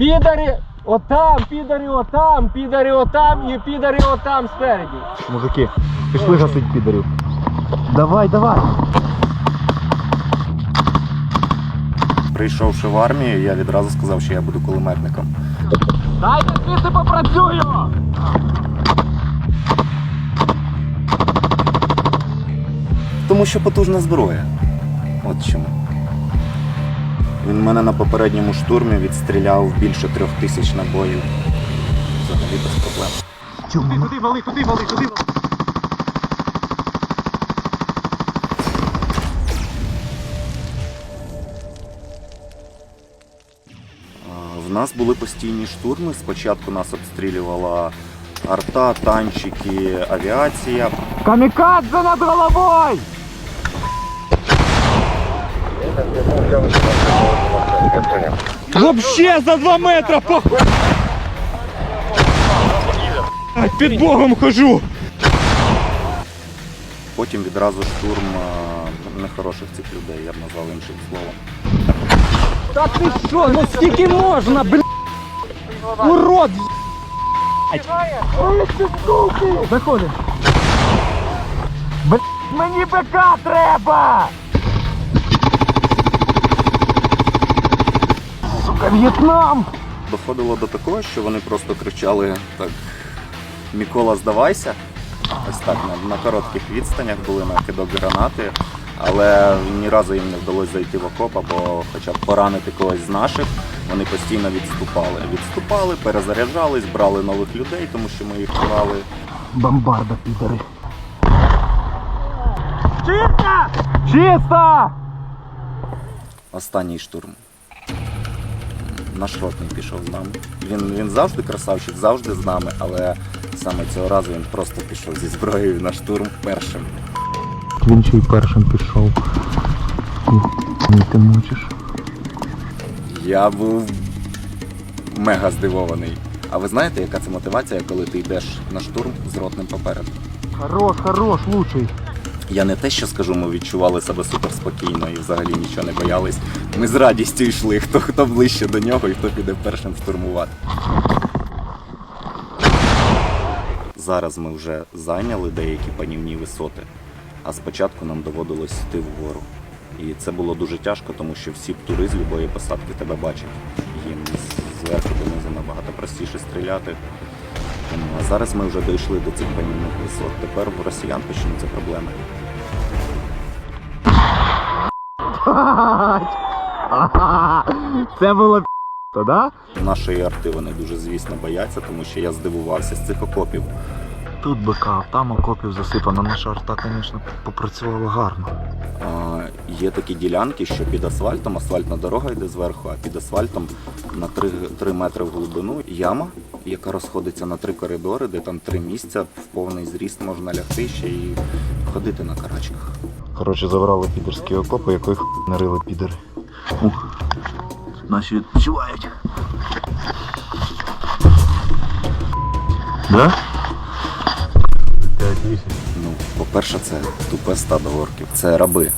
Підарі отам, підарі отам, підарі отам і підарі отам спереді. Мужики, пішли гасить підарів. Давай, давай. Прийшовши в армію, я відразу сказав, що я буду кулеметником. Дайте звідси попрацюю! Тому що потужна зброя. От чому. Він мене на попередньому штурмі відстріляв більше трьох тисяч набоїв. Взагалі без проблем. Туди, туди вали, туди вали, туди вали. В нас були постійні штурми. Спочатку нас обстрілювала арта, танчики, авіація. Камікадзе над головою! Вообще за два метра по... Під Богом хожу. Потім відразу штурм нехороших цих людей, я б назвав іншим словом. Та ти що, ну скільки можна, бля? Урод! Заходи. Мені БК треба! В'єтнам! Доходило до такого, що вони просто кричали так: Мікола, здавайся. Ось так, на, на коротких відстанях були на кидок гранати, але ні разу їм не вдалося зайти в окоп або хоча б поранити когось з наших. Вони постійно відступали. Відступали, перезаряджались, брали нових людей, тому що ми їх брали. Бомбарда, підари. Чисто! Чисто! Останній штурм. Наш ротний пішов з нами. Він, він завжди красавчик, завжди з нами, але саме цього разу він просто пішов зі зброєю на штурм першим. Він ще й першим пішов. Ні, ти мучиш. Я був мега здивований. А ви знаєте, яка це мотивація, коли ти йдеш на штурм з ротним попереду? Хорош, хорош, лучший. Я не те, що скажу, ми відчували себе супер спокійно і взагалі нічого не боялись. Ми з радістю йшли, хто хто ближче до нього і хто піде першим штурмувати. Зараз ми вже зайняли деякі панівні висоти, а спочатку нам доводилось йти вгору. І це було дуже тяжко, тому що всі птури з любої посадки тебе бачать. Їм зверху донизу набагато простіше стріляти. Тому, А зараз ми вже дійшли до цих панівних висот. Тепер в росіян почнуться проблеми. Це було то, да? Нашої арти вони дуже, звісно, бояться, тому що я здивувався з цих окопів. Тут БК, там окопів засипано. Наша арта, звісно, попрацювала гарно. А, є такі ділянки, що під асфальтом, асфальтна дорога йде зверху, а під асфальтом на 3, 3 метри в глибину яма, яка розходиться на три коридори, де там три місця, в повний зріст можна лягти ще і ходити на карачках. Коротше, забрали підерські окопи, яких нарили підери. Ух, наші відпочивають. Да? Ну, по-перше, це тупе стадо орків, це раби.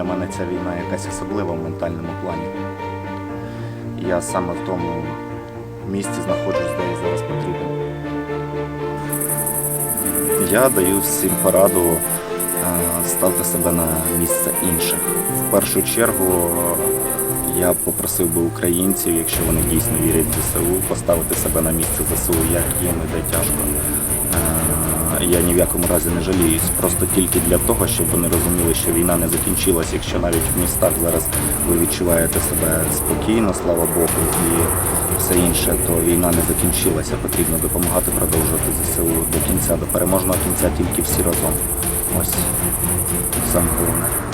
Для мене ця війна якась особлива в ментальному плані. Я саме в тому місці знаходжусь, де я зараз потрібен. Я даю всім пораду е, ставте себе на місце інших. В першу чергу я попросив би українців, якщо вони дійсно вірять в ЗСУ, поставити себе на місце ЗСУ, як їм іде тяжко. Я ні в якому разі не жаліюсь, просто тільки для того, щоб вони розуміли, що війна не закінчилась. Якщо навіть в містах зараз ви відчуваєте себе спокійно, слава Богу, і все інше, то війна не закінчилася. Потрібно допомагати продовжувати ЗСУ до кінця, до переможного кінця, тільки всі разом. Ось саме головне.